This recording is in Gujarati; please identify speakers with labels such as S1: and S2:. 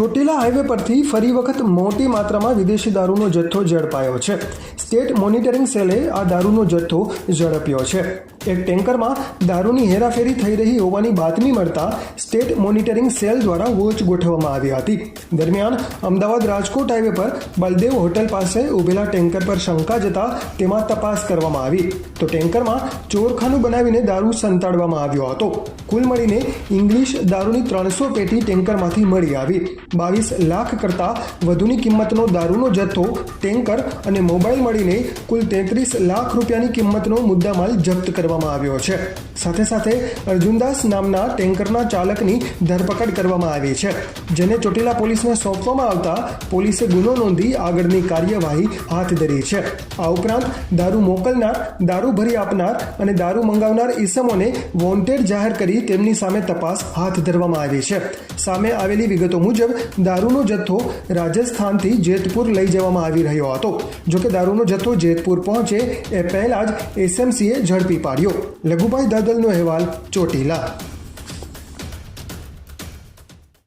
S1: ચોટીલા હાઈવે પરથી ફરી વખત મોટી માત્રામાં વિદેશી દારૂનો જથ્થો ઝડપાયો છે. સ્ટેટ મોનિટરિંગ સેલે આ દારૂનો જથ્થો ઝડપ્યો છે. એક ટેન્કરમાં દારૂની હેરાફેરી થઈ રહી હોવાની બાતમી મળતા સ્ટેટ મોનિટરિંગ સેલ દ્વારા વોચ ગોઠવવામાં આવી હતી. દરમિયાન અમદાવાદ રાજકોટ હાઈવે પર બલદેવ હોટલ પાસે ઉભેલા ટેન્કર પર શંકા જતા તેમાં તપાસ કરવામાં આવી. તો ટેન્કરમાં ચોરખાનું બનાવીને દારૂ સંતાડવામાં આવ્યો હતો. કુલ મળીને ઇંગ્લિશ દારૂની ત્રણસો પેટી ટેન્કરમાંથી મળી આવી. બાવીસ લાખ કરતાં વધુની કિંમતનો દારૂનો જથ્થો, ટેન્કર અને મોબાઈલ મળીને કુલ તેત્રીસ લાખ રૂપિયાની કિંમતનો મુદ્દામાલ જપ્ત કરવામાં આવ્યો છે. સાથે સાથે અર્જુનદાસ નામના ટેન્કરના ચાલકની ધરપકડ કરવામાં આવી છે. જેને ચોટીલા પોલીસને સોંપવામાં આવતા પોલીસે ગુનો નોંધી આગળની કાર્યવાહી હાથ ધરી છે. આ ઉપરાંત દારૂ મોકલનાર, દારૂ ભરી આપનાર અને દારૂ મંગાવનાર ઈસમોને વોન્ટેડ જાહેર કરી તેમની સામે તપાસ હાથ ધરવામાં આવી છે. સામે આવેલી વિગતો મુજબ દારૂનો જથ્થો રાજસ્થાનથી જેતપુર લઈ જવામાં આવી રહ્યો હતો. જોકે દારૂનો જથ્થો જેતપુર પહોંચે એ પહેલા જ એસએમસીએ ઝડપી પાડ્યો. લઘુભાઈ દાદલનો અહેવાલ ચોટીલા.